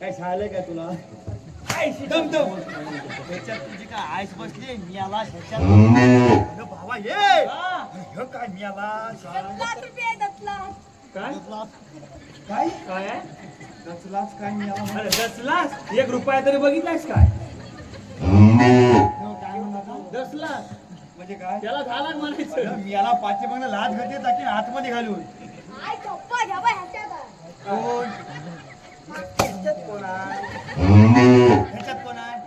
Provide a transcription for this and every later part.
काय शाळेला काय तुला? तुझी काय आईस बसली? मी आला ह्याच्यात अरे भावा ये! काय मी आला लाख रुपये दसला काय? काय? काय आहे? काय मी आला अरे दसलास एक रुपया तरी बघितलास काय? काय म्हणा दसलास म्हणजे काय? त्याला लाख म्हणायचं. अरे मी याला पाठीमागनं लाच घालते टाकी आतमध्ये घालून. कोण ह्याच्यात कोण आहे ह्याच्यात कोण आहे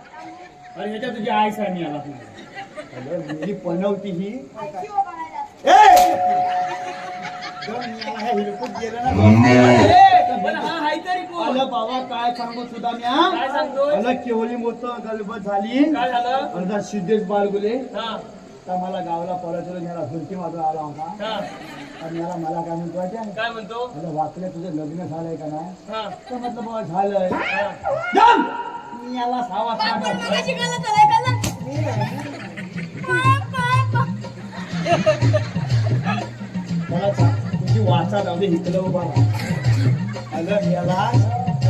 अरे ह्याच्या तुझी आई आहे मी आला. ही आयची हो. हा बाबा काय सांगू सुद्धा मी केवली मोठं गलबत झाली. काय झालं? अर्धा सिद्धेश बालगुले. हा. तर मला गावाला परत याला झुलकी मारून आला होता. हा. आणि याला मला काय म्हणतो माहिती आहे? काय म्हणतो? मला वाचलं तुझं लग्न झालंय का नाही? हा. तर म्हटलं बाबा झालंय. हा! मी याला. मला सांग, तुझी वाचा जाऊ दे इथलं उभा राहा. आलं याला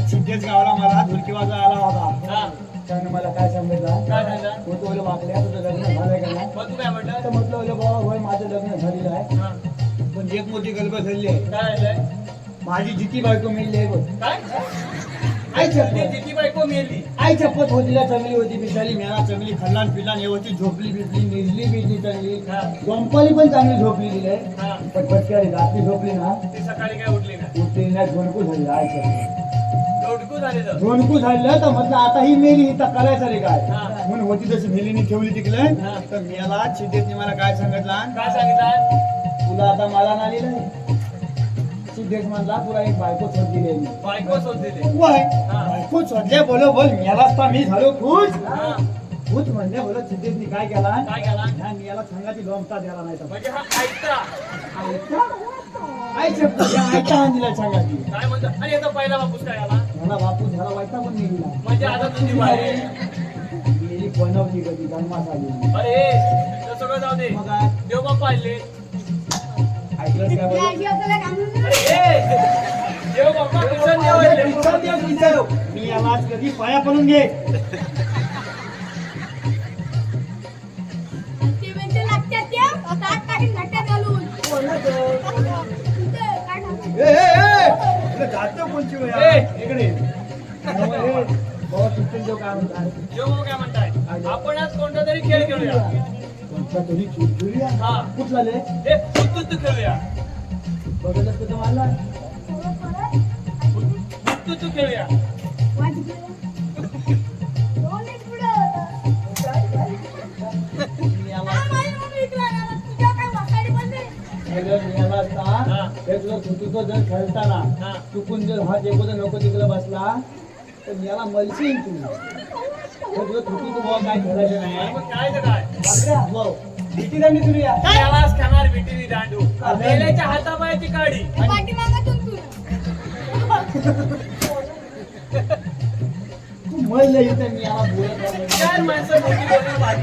सिद्धेश गावाला मला झुलकी वाजवा आला होता. हा. त्याने मला काय सांगितलं? काय झालं तो तो ओलं वाकल्या तुझं लग्न झालंय का नाही? मग तू काय म्हटलं? तर म्हटलं ओलं बाबा होय माझं लग्न झालेलं आहे. हा. पण एक मोठी गलबत झालेली आहे. काय माझी जिती बायको मिळली आहे बघ. काय? आई ती चप्पत जिती बायको होतीला चांगली होती बिशाली मेळा चांगली खल्लान पिल्लान होती झोपली बिपली निजली बिजली चांगली. गंपाली पण चांगली झोपलेली आहे हा. पण पटक्यारी रात्री झोपली ना ती सकाळी काय उठली ना उठली नाही झोनकू झाली आई चप्पत दोडकू झाले तर तर म्हटलं आता ही मेली ही तर करायचं रे काय. म्हणून होती तशी मेलीने ठेवली तिकडे. हा. तर मेला सिद्धेशने मला काय सांगितलं? काय सांगितलं? तुला आता मला नाही. सिद्धेश म्हणला तुला एक बायको सोड दिली. बायको वय हा. बायको सोडल्या बोलो बोल. मेला असता मी झालो खुश. खुश म्हणजे बोलो सिद्धेशने काय केला? काय केला? ह्या मियाला सांगाची लोमता द्यायला नाही तर. म्हणजे हा ऐकता आई शपथ आयता दिला सांगाची काय म्हणतो? आणि याचा पहिला बापूस काय आला? मला बापू झाला वाईटा पण म्हणजे आता तुझी गेली बनवली कधी? आली अरे ते सगळं जाऊ दे. मग काय? देव बाप्पा आले. ऐकलंस अरे देव बाप्पा कृष्ण देव आले. विचार विचार. मी कधी पाया पडून घे. जातं कोणची? इकडे काय म्हणताय आपण आज कोणता तरी खेळ खेळूया कोणता तरी खेळ खेळूया? हा. कुठला खेळूया मला सगळं परत. हुतुतू खेळूया हा. हे तुला थुतुतो जर खेळताना हा. चुकून जर हा टेको जर नको तिकडे बसला तर याला मलशील तू थुतू तू काय खेळायचं नाही. भाऊ, भीती दांडी? दांडू मेल्याच्या हातापायाची. तू मल इथे मी याला बोलत नाही. चार माणसं मोठी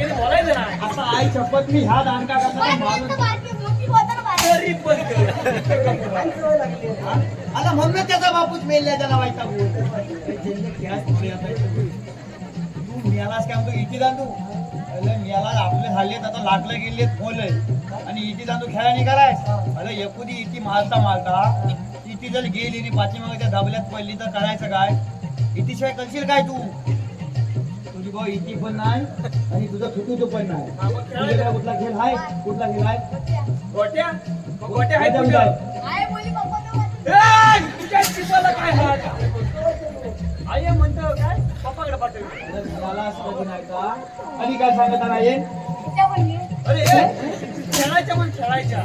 बोलायचं नाही. आता आई शपथ मी ह्या दांडका करताना बोलताना पण आता म्हणून त्याचा बापूच मेल्या त्याला व्हायचा तू मियालाच काय म्हणतो इथे जाण तू आपले झालेत आता लाटलं गेलेत बोलय आणि इथे जाण खेळा निघालाय अरे एकुदी इथे मालता मालता इथे जर गेली आणि पाठीमागच्या दाबल्यात पडली तर करायचं काय? इतिशिवाय करशील काय तू? तुझी भाऊ इथे पण नाही आणि तुझं थुतू पण नाही. तुझ्याकडे कुठला खेळ आहे? कुठला खेळ आहे? गोट्या? कुठं बोली पप्पा. ए, तुझ्या चिपाला काय हात आई म्हणतो काय पप्पाकडे पाठवली अरे मला असं कधी नाही का? आणि काय सांगत नाही त्या बोलली, अरे ए, खेळायच्या मग खेळायच्या.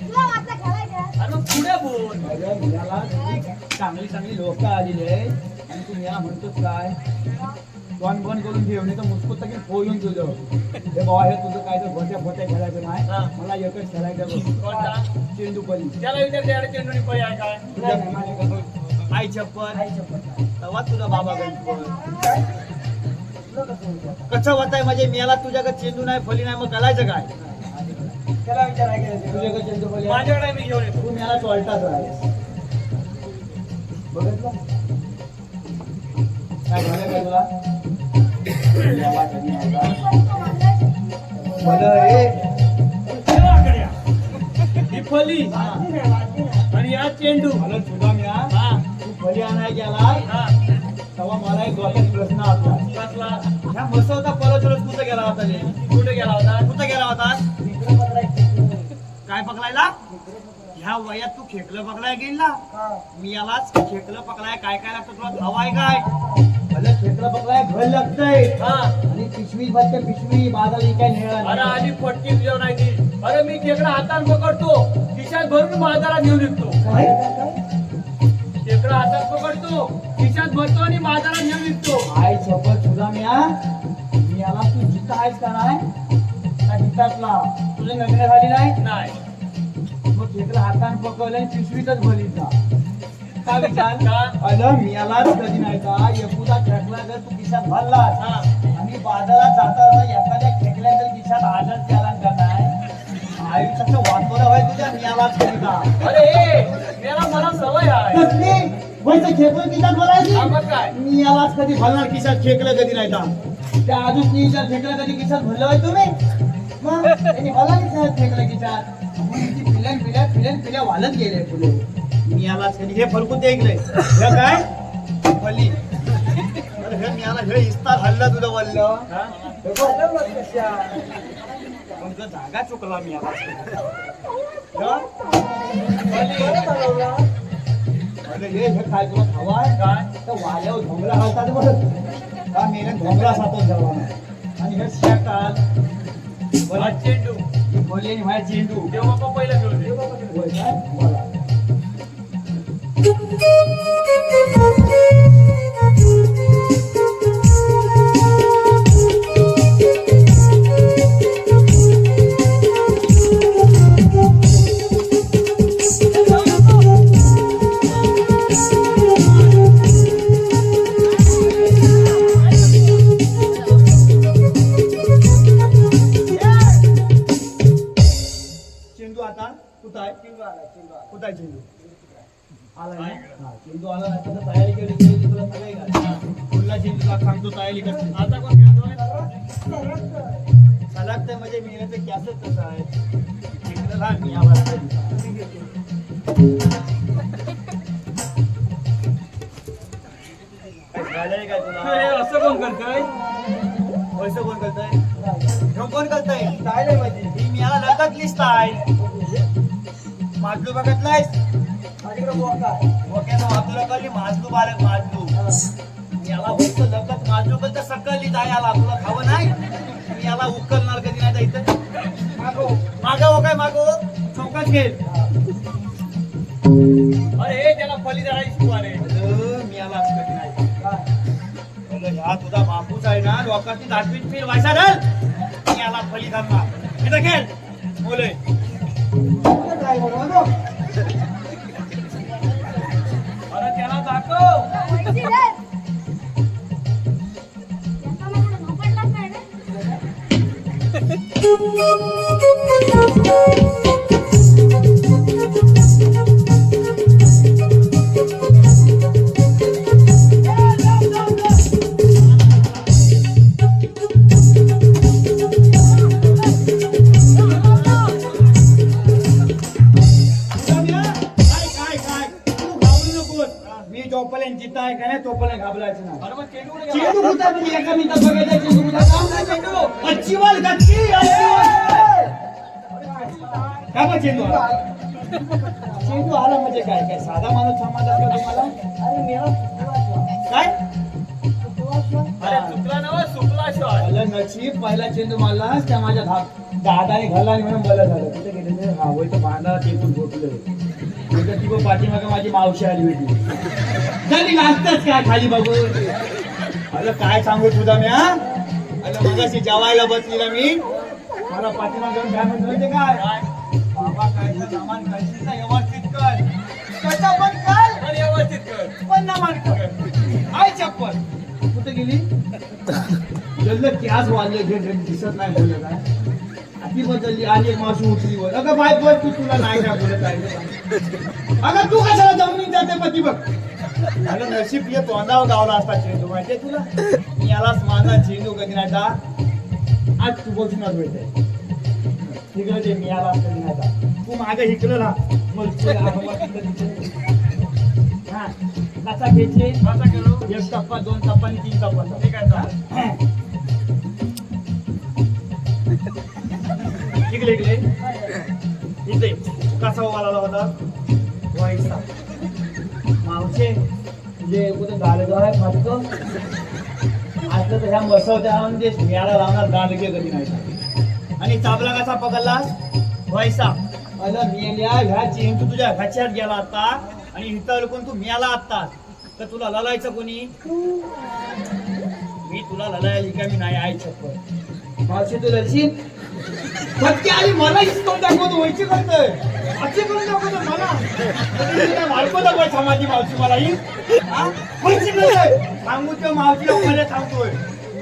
तुला वाटलं खेळायचं? आणि मग पुढे बोल. अरे मला चांगली चांगली लोक आलेली आहे आणि तू मला म्हणतोस काय? बंद बंद करून ठेवणे तर मुस्कुत तरी फोडून तुझं. हे बाबा हे तुझं काय तर भोट्या भोट्या खेळायचं. नाही. मला एकच खेळायचं चेंडू पली त्याला विचार चेंडूनी पळी आहे काय? आई चप्पल आई चप्पल तेव्हा तुझा बाबा कसं होत आहे म्हणजे मी याला तुझ्याकडे चेंडू नाही फली नाही मग करायचं काय? त्याला विचारायला गेलं तुझ्याकडे चेंडू बोल माझ्याकडे मी घेऊन तू मला चोळताच राहील बघितलं? काय झालं काय तुला? हे. फली आणि या चेंडू. तुझा म्या हा. तू फली आणाय गेला हा. तेव्हा मला एक डोक्यात प्रश्न आला. कसला? ह्या मसवता परत कुठं गेला होता कुठे गेला होता? कुठं गेला होता? काय पकडायला? ह्या वयात तू खेकलं पकडायला गेला मी यालाच खेकलं पकडाय. काय काय लागतं तुला? हवाय काय? भलं खेकलं पकडाय घर लागतंय. हा. आणि पिशवी फक्त पिशवी बाजारी काय अरे आधी फटकी तुझ्यावर नाही ती. अरे मी खेकडा हातात पकडतो. खिशात भरून बाजारात घेऊन निघतो खेकडा हातात पकडतो खिशात भरतो आणि बाजारात घेऊन निघतो आय शपथ तुझा म्या मी याला तू जिथं आहेस का नाही? त्या जिथातला तुझं नग्न झाली नाही? नाही. मग हाताने पकडलं आणि पिशवीतच भरीचा का विचार का? अलं मी यालाच कधी नाही का? खेकला जर तू खिशात भरलास हा. आणि बाजारात जाता जाता एखाद्या खेकल्या जर खिशात आदत केला का नाही आयुष्याचं वाटोळं व्हाय तुझ्या मियालाच कधी का? अरे हे, मेला मला सवय आहे. कसली व्हायचं खेकलं खिशात भरायची? हा, मग काय? मी यालाच कधी भरणार खिशात? खेकलं कधी नाही का? त्या अजून मी विचार फेकलं कधी खिशात भरलं होय तुम्ही? मग? त्यांनी खिशात फेकलं खिशात? पिल्या पिल्यान पिल्या वालत गेले फुले मी कधी हे फलकून हे काय? फली मी याला हे इस्तार हल्ला तुझं वल्ल. हा? तुझा जागा चुकला मी याला. अरे हे हे काय तुला हवा काय? तर वाल्यावर धोंगरा घालतात बरं का मेले धोंगरा सातो जवाना आणि हे शेकाल चेंडू. बोली आणि माझ्या चेंडू देव बाप्पा पहिला खेळू चेंडू आला चेंडू आला. कुठं आहे चेंडू? आला ना? हा, चेंडू आला नाही तर तयारी केली केली तुला सगळे पुढला चेंडू सांगतो तयारी करतो. आता कोण सलाग तर म्हणजे मेहनत कॅसच तसं आहे. इकडं लहान मी आवाज झालंय का तुला? असं कोण करतोय? पैसे कोण करतंय? कोण करतंय? काय नाही माहिती. ही मी याला लगत लिस्ट आहे. माजलू बघितलायस ओके माजलू कळली माजलू बालक माजलू याला फक्त लगत माजलू पण सकली जाय याला. तुला खावं नाही? मी याला उकलणार कधी नाही जायचं मागो मागो काय मागो चौकात घेईल अरे हे त्याला फली धरायची शिकवा रे अगं, मी याला कधी नाही. ह्या तुझा बापूच आहे ना लोकांची दाटवीत पीर व्हायचा धर मी याला फली धरणार. इथं खेळ. बोले अरे त्याला दाखव काय मी जोपर्यंत जिथं आहे का नाही तोपर्यंत घाबरायचं नाही. चेंडू कुठं म्हणजे एका मिनिटात बघायचा चेंडू कुठं? काम नाही चेंडू? अच्छीवाल गच्ची अच्छीवाल काय मग चेंडू चेंडू आला म्हणजे काय? काय साधा माणूस समाजात का तुम्हाला? काय? अरे चुकला ना सुकला शॉट आलं नशीब पहिला चेंडू मारलास त्या माझ्या दादाने घाला आणि म्हणून बरं झालं. कुठे गेले हा होय तर बांधा ते पण झोपलं तिथं ती पाठीमागे माझी मावशी आली होती. झाली नाचताच काय खाली बाबू अरे काय सांगू तुझा मी हा? अरे मगाशी जेवायला बसली मी. मला पाठीमागे काय म्हणतो काय? बाबा काय सामान करशील व्यवस्थित कर. पण व्यवस्थित कर. पण ना मान कर. आय चप्पल. कुठे गेली? जल्ल कॅस वाजले दिसत नाही बोलत आहे. ती बदलली आणि एक मावशी उठली वर अगं बाय बस तू तुला नाही काय बोलत आहे अगं तू कशाला जमिनीत जाते पती बघ? अगं नशीब ये तोंडावर गावला असता चेंडू माहितीये तुला? मी यालाच माझा चेंडू जा. आज तू बोलशील ना भेटते तिकडे मी याला जा. तू मागे इकडं ना मग. हा कसा घेतली कसा करू एक टप्पा दोन टप्पा आणि तीन टप्पा. ठीक आहे चालेल. इकडे इकडे. इथे कसा उभारला होता? व्हायचा मावशे जे कुठे गाडे आहे फाटकं असलं तर ह्या मसवत्या म्हणजे याला लावणार गाडगे कधी नाही. आणि चाबला कसा पकडलास व्हायचा अलं मेल्या ह्या चेन तुझ्या घाच्यात गेला आता. आणि इथं अडकून तू मेला आत्तास तर तुला ललायचं कोणी? मी तुला ललायला का मी नाही आई छप्पर मावशी तू ललशील भटके आई मला हिसकून दाखवतो व्हायची करतोय असे करून दाखवतो मला. वाढको दाखवाय समाधी मावशी मला? ही? हा? व्हायची करतोय सांगू तो मावशीला मध्ये सांगतोय.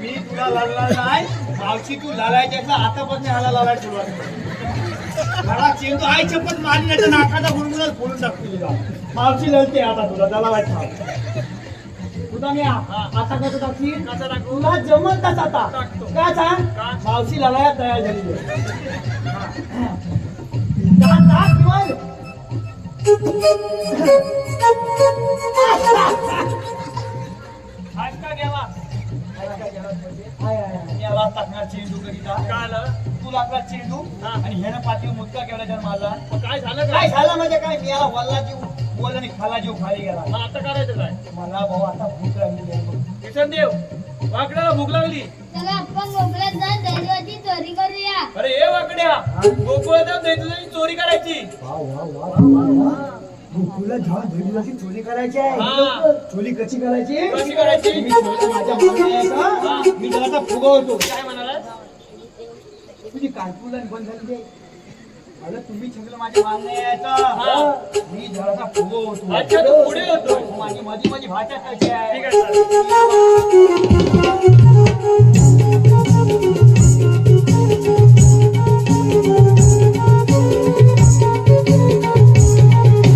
मी तुला लढला नाही मावशी तू लढायच्या पण ह्याला लढाय सुरुवात मला चेंडू आई चपत मारली नाही तर नाकाचा गुणगुणच फोडून टाकतो तुला. मावशी लढते आता तुला त्याला वाईट आता कसं टाकशील कसा टाकू तुला जमत तसा आता? टाकतो. काय सांग का? मावशी लढाया तयार झाली आज का गेला याला टाकणार चेंडू करीता. काय आलं? तू लागला चेंडू हा. आणि ह्यानं पाठी मुदका केला जर मग काय झालं? काय काय झालं म्हणजे काय? मी याला वल्ला जीव बोल आणि खाला जीव खाली गेला. मग आता करायचं काय? मला भाऊ आता भूक लागली आहे. बघ. किसन देव वाकड्याला भूक लागली. चला आपण गोकुळात जाऊन दैवाची चोरी करूया. अरे ए वाकड्या गोकुळात दैतुलाची चोरी करायची. वा वा वा वा वा तुला जाऊन धैर्याची चोरी करायची आहे हा. चोरी कशी करायची? कशी करायची? मी चोरी माझ्या मागे आहे का? मी जरा फुगवतो. काय म्हणाला तुझी कानपुलन बंद झाली ते. अरे तुम्ही छकलं माझ्या मागणं यायचं. मी जरासा पुढे होतो. अच्छा तू पुढे होतो. माझी मधी माझी भाषा कशी आहे. ठीक आहे.